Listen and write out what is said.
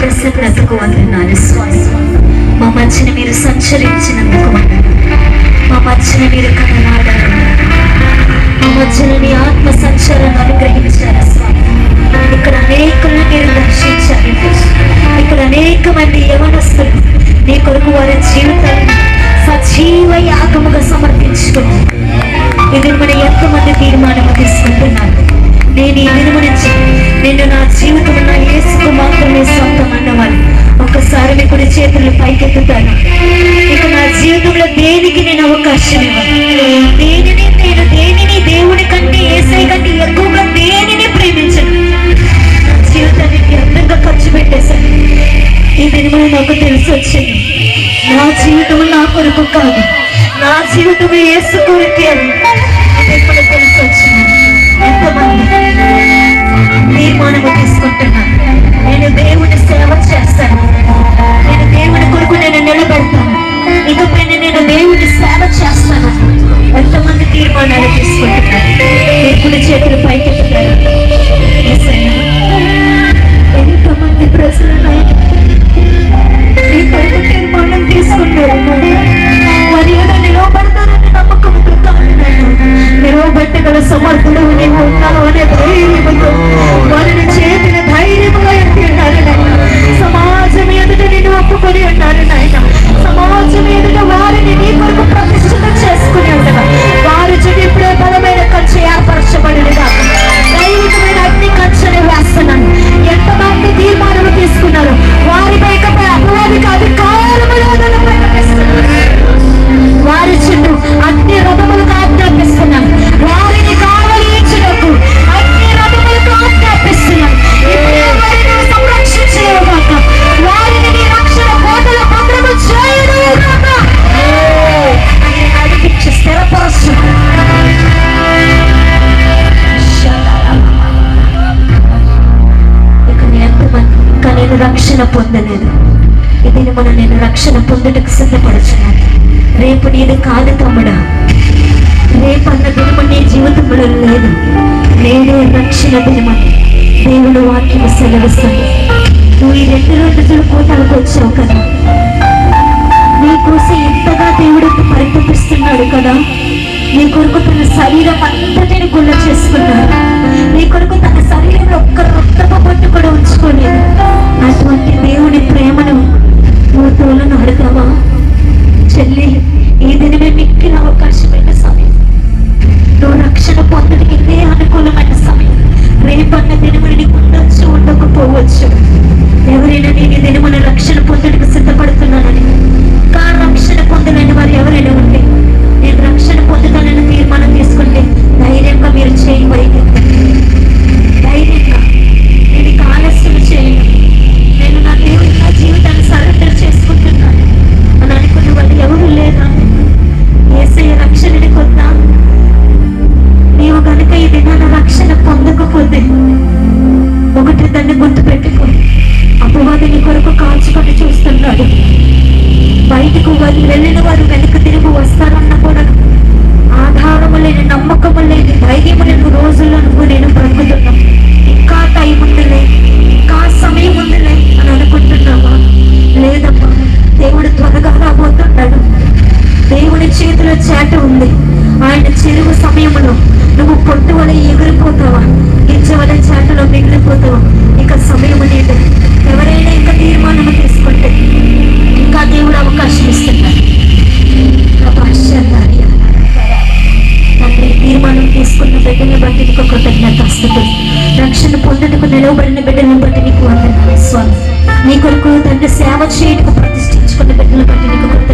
నీ ప్రసన్నతకు వందనాలు స్వామి. మా మధ్యన మీరు సంచరించినందుకు మా మధ్యన మీరు కనలాడారు. మా మధ్యన మీ ఆత్మ సంచారం అనుగ్రహించారు స్వామి. ఇక్కడ అనేకులను మీరు దర్శించారు ఇక్కడ అనేక మంది యవనస్తులు నీ కొరకు వారి జీవితాన్ని సజీవ యాగముగా సమర్పించుకున్నారు. ఇది మన ఎంతమంది తీర్మానం తీసుకుంటున్నారు. నేను ఈ దినము నుంచి నేను నా జీవితం నా యేసుకు మాత్రమే సొంతం అన్నవాళ్ళు ఒక్కసారి మీ కుడి చేతులు పైకెత్తుతాను. ఇక నా జీవితంలో దేనికి నేను అవకాశం ఇవ్వను? దేనిని నేను దేనిని దేవుని కంటే ఏసై కంటే ఎక్కువగా దేనిని ప్రేమించను? నా జీవితాన్ని వ్యర్థంగా ఖర్చు పెట్టేశాను. ఈ దినములు నాకు తెలిసి వచ్చింది నా జీవితం నా కొరకు కాదు నా జీవితం ఏసు కొరకే అని. ఇప్పుడు తెలిసి వచ్చింది. తీర్మానము తీసుకుంటున్నాను నేను దేవుని సేవ చేస్తాను. నేను దేవుని కొరకు నేను నిలబెడతాను. ఇకపైన నేను దేవుని సేవ చేస్తాను ఎంతమంది తీర్మానాలు తీసుకుంటున్నారు? దేవుని చేతులు పైకెత్తుతారు. Yeah. రక్షణ పొందలేదు. ఇది మనం నేను రక్షణ పొందుటకు సిద్ధపడుచున్నాను. రేపు నీది కాదు తమ్ముడా. రేపు అన్న దినము నీ జీవితంలో లేదు. నేనే రక్షణ దినమని దేవుడు వాక్యం సెలవిస్తాను నువ్వు ఈ రెండు రోజులు పోటాలకు వచ్చావు కదా? నీ కోసం ఎంతగా దేవుడు పరితపిస్తున్నాడు కదా? నీ కొరకు తన శరీరం అంతటిని గుళ్ళ చేసుకున్నాడు. నీ కొరకు దేవుని ప్రేమను నువ్వు తోలను అడతావా రక్షణని కొద్దా నీవు కనుక ఈ దినాన రక్షణ పొందకపోతే ఒకటి దాన్ని గుర్తు పెట్టుకో అపవాదిని కొరకు కాల్చుకొని చూస్తున్నాడు. బయటకు వారు వెళ్ళిన వారు వెనక తిరిగి వస్తారన్న కూడా ఆధారము లేని నమ్మకము లేని ధైర్యము లేని రోజుల్లో నువ్వు నేను బ్రతుకుతున్నావు. ఇంకా టైం ఉందిలే. ఇంకా సమయం ఉందిలే. చేతిలో చేట ఉంది. ఆయన చెరువు సమయంలో నువ్వు పొట్టు వల్ల ఎగిరిపోతావా? గింజ వల్ల చేటలో మిగిలిపోతావా? ఇక సమయం లేదు. ఎవరైనా ఇంకా తీర్మానం తీసుకుంటే ఇంకా దేవుడు అవకాశం ఇస్తున్నారు. తండ్రి తీర్మానం తీసుకున్న బిడ్డని బట్టి నీకు కృతజ్ఞత రక్షణ పొందుటకు నిలవబడిన బిడ్డని బట్టి నీకు వందనాలు స్వామి. నీ కొరకు తండ్రి సేవ చేయటకు ప్రతిష్ఠించుకున్న బిడ్డలను బట్టి నీకు కృతజ్ఞత